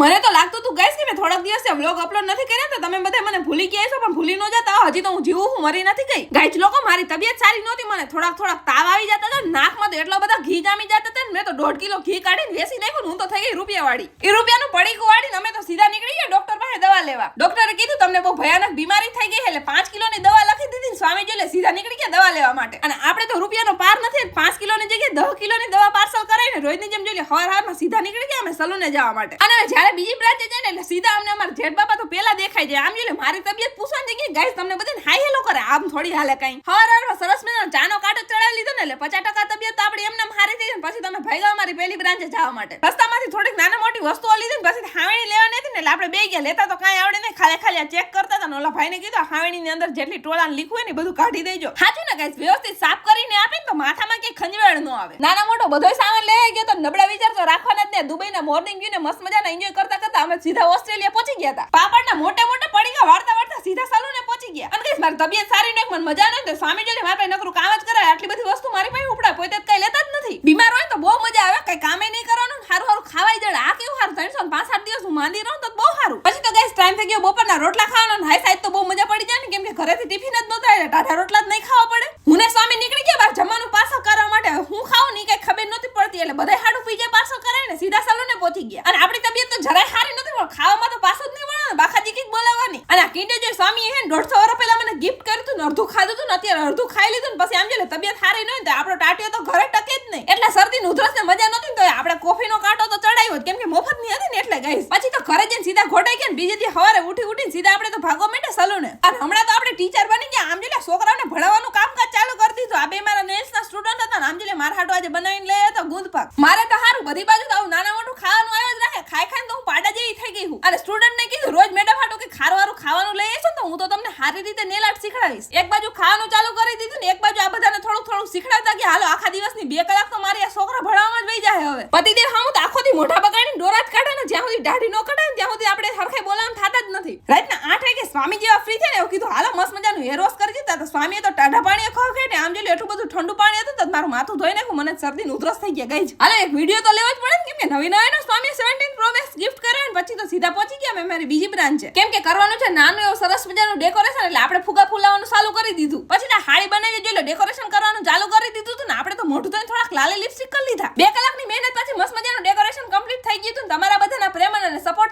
મને તો લાગતું તું કહીશ કે મેં થોડાક દિવસે વ્લોગ અપલોડ નથી કર્યા તો તમે બધા મને ભૂલી ગયા છો પણ ભૂલી ન જતા હજી તો હું જીવું હું મરી નથી ગઈ. ગાઈચ લોકો, મારી તબિયત સારી નહોતી, મને થોડાક થોડાક તાવ આવી જતા હતા, નાકમાં તો એટલા બધા ઘી જામી જતા હતા મેં તો દોઢ કિલો ઘી કાઢીને વેસી નાખ્યું હું તો થઈ ગઈ રૂપિયા વાળી એ રૂપિયાનું પડીકું વાળીને અમે તો સીધા નીકળી ગયા ડોક્ટર પાસે દવા લેવા. ડોક્ટરે કીધું, તમને બહુ ભયાનક બીમારી થઈ ગઈ એટલે પાંચ કિલોની દવા લખી દીધી સ્વામીજી એટલે સીધા નીકળી ગયા દવા લેવા માટે. અને આપણે તો રૂપિયાનો પાર નથી પાંચ કિલોની દસ કિલોની દવા પાર્સલ કરાવીને રોજની જેમ જોઈએ હર હારમાં સીધા નીકળી ગયા અમે સલૂને જવા માટે. અને જ્યારે બીજી બ્રાન્ચે જાય ને એટલે સીધા અમને અમારા જેઠ બાપા તો પેલા દેખાય જાય. આમ જોઈએ મારી તબિયત પૂછવાની જગ્યાએ ગાઈસ તમને બધાને હાઈ હેલો કરે. આમ થોડી હાલે કઈ. હર હારમાં સરસ મજાનો ચાનો કાંટો ચડાવી લીધો ને એટલે પચાસ ટકા તબિયત તો આપણી એમને એમ હારી થઈ જાય પછી તમે ભાગ્યા અમારી પહેલી બ્રાન્ચે જવા માટે. રસ્તામાંથી થોડીક નાના મોટી વસ્તુઓ લીધી ને, પછી હાવેણી લેવાની હતી ને એટલે આપણે બે ગયા લેતા તો કાંઈ આવડે નહીં. ખાલી ખાલી ચેક કરતા હતા ઓલા ભાઈને કીધું હાવેણી ની અંદર જેટલી ટોળા લીખું હોય ને બધું કાઢી દેજો. સાચું ને ગાઈસ વ્યવસ્થિત સાફ કરીને આપે ને તો માથામાં કઈ ખંજવાળ ન આવે. નાના મોટો બધો સામાન લઈ ગયો તો નબળા વિચાર તો રાખવાના જ ને. દુબઈના મોર્નિંગ વ્યૂ ને મસ્ત મજાના એન્જોય કરતા કરતા અમે સીધા ઓસ્ટ્રેલિયા પહોંચી ગયા હતા. પાપડના મોટે મોટા પડીકા વાળતા વાળતા સીધા સાલુને પહોંચી ગયા. અને ગાઈસ મારી તબિયત સારી નહીં મને મજા નહીં તો સ્વામી જોડે મારે પાસે નકરું કામ જ કરાય આટલી બધી વસ્તુ મારી પાસે ઉપડાય પોતે જ કઈ લેતા જ નથી બીમાર હોય તો બહુ મજા આવે કઈ કામે નહીં કરવાનું સારું સારું ખાવાય જડે આ કેવું સારું ત્રણસો ને પાંચ સાત દિવસ હું માંદી રહું તો બહુ સારું પછી તો ગાઈસ થઈ ગયો, બપોરના રોટલા ખાવાનો હાઈ સાહેબ તો બહુ મજા પડી જાય ને, કેમ કે ઘરેથી ટિફિન જ નહોતા એટલે ટાઢા રોટલા જ નહીં ખાવા પડે. હું ને સ્વામી નીકળી ગયા, બહાર જમવાનું પાર્સલ કરવા માટે. હું ખાઉં નહીં કઈ ખબર નહોતી પડતી, એટલે બધા હાડું પી જાય પાર્સલ કરે ને સીધા સલૂને પહોંચી ગયા. અને આપણી તબિયત તો જરાય સારી નથી પણ ખાવામાં તો પાછો જ નહીં ને બાખાજી કંઈક બોલાવવાની. અને આ કિંડર જોઈ સ્વામી હે દોઢસો વર્ષ પહેલા મને ગિફ્ટ કર્યું હતું અડધું ખાધું હતું ને, અત્યારે અડધું ખાઈ લીધું ને, પછી આમ જો તબિયત સારી ન હોય તો આપણો ટાટિયો તો ઘરે ટકે જ નહીં. એટલે શરદી ઉધરસ ને મજા નહોતી ને તો આપણે કોફીનો કાંટો તો ચડાવ્યો જ, કેમ કે મફતની હતી ને એટલે ગઈ પછી તો ઘરે જઈને સીધા ઘોટાઈ ગયા ને બીજે દી સવારે ઉઠી ઉઠીને સીધા આપણે તો ભાગવા માંડ્યા સલૂને. અને હમણાં તો આપણે ટીચર બની ગયા. આમ જોઈએ છોકરાઓને ભણાવવાનું કામકાજ ચાલુ કરી દીધું. આ બે મારા નેલ્સ ના સ્ટુડન્ટ હતા ને આમ જોઈએ મારા હાટો આજે બનાવીને લઈ હતો ગુંદ પાક મારે તો સારું બધી બાજુ તો આવું નાના મોટું ખાવાનું આવ્યો જ રાખે. ખાઈ ખાઈને તો હું પાડા જેવી થઈ ગઈ હું. અને સ્ટુડન્ટ ને કીધું, રોજ મેડમ હાટુ કે ખારવારું ખાવાનું લઈ આવશો ને તો હું તો તમને સારી રીતે નેલ આર્ટ શીખડાવીશ. એક બાજુ ખાવાનું ચાલુ કરી દીધું ને એક બાજુ આ બધાને થોડુંક થોડુંક શીખડાવતા કે હાલો, આખા દિવસની બે કલાક તો મારી આ છોકરા ભણાવવામાં જ વહી જાય હવે. પતિદેવ હા હું તો આખો દી મોઢા બગાડીને ડોરા જ કાઢે ને જ્યાં સુધી દાઢી ન કઢાય ને ત્યાં સુધી આપણે હરખે બોલાવાનું થતા જ નથી. રાતના આઠ વાગે સ્વામી જેવા ફ્રી ને એવું કીધું, હાલો, મસ્ત મજાનું હેર વોશ કરી દીધા. તો સ્વામીએ તો ટાઢા પાણીએ ખો ખાઈને આમ જોઈ એટલું બધું ઠંડુ પાણી હતું તો મારું માથું ધોઈ નાખ્યું, મને શરદી ને ઉધરસ થઈ ગયા ગઈ હાલો, એક વીડિયો તો લેવો જ પડે ને, કેમ કે નવી નવી સ્વામી સેવન્ટીન પ્રોમેસ ગિફ્ટ કર્યો ને પછી તો સીધા પહોંચી ગયા, મેં મારી બીજી બ્રાન્ચ છે કેમ કે કરવાનું છે, નાનું એવું સરસ મજાનું ડેકોરેશન એટલે આપણે ફુગા ફૂલાવાનું ચાલુ કરી દીધું. પછી ના હાડી બનાવી જોઈએ ડેકોરેશન કરવાનું ચાલુ કરી દીધું હતું ને, આપણે તો મોઢું થઈને થોડાક લાલી લિપસ્ટિક કરી લીધા. બે કલાકની મહેનત પછી મસ્ત મજાનું ડેકોરેશન કમ્પ્લીટ થઈ ગયું હતું ને તમારા બધાના પ્રેમ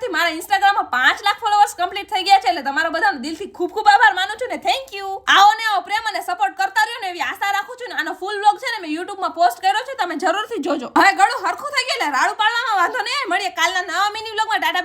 અને સપોર્ટથી મારા ઇન્સ્ટાગ્રામમાં પાંચ લાખ ફોલોઅર્સ કમ્પ્લીટ થઈ ગયા છે એટલે તમારો બધાનો દિલથી ખૂબ ખૂબ આભાર માનું છું ને થેન્ક યુ આવો ને આવો પ્રેમ અને સપોર્ટ કરતા રહ્યો ને એવી આશા રાખું છું ને આનો ફૂલ વ્લોગ છે ને મેં યુટ્યુબમાં પોસ્ટ કર્યો છે, તમે જરૂરથી જોજો. હવે ગળું હરખું થઈ ગયું એટલે રાડું પાડવામાં વાંધો નહીં. મળીએ કાલના નવા મિની વ્લોગમાં ટાટા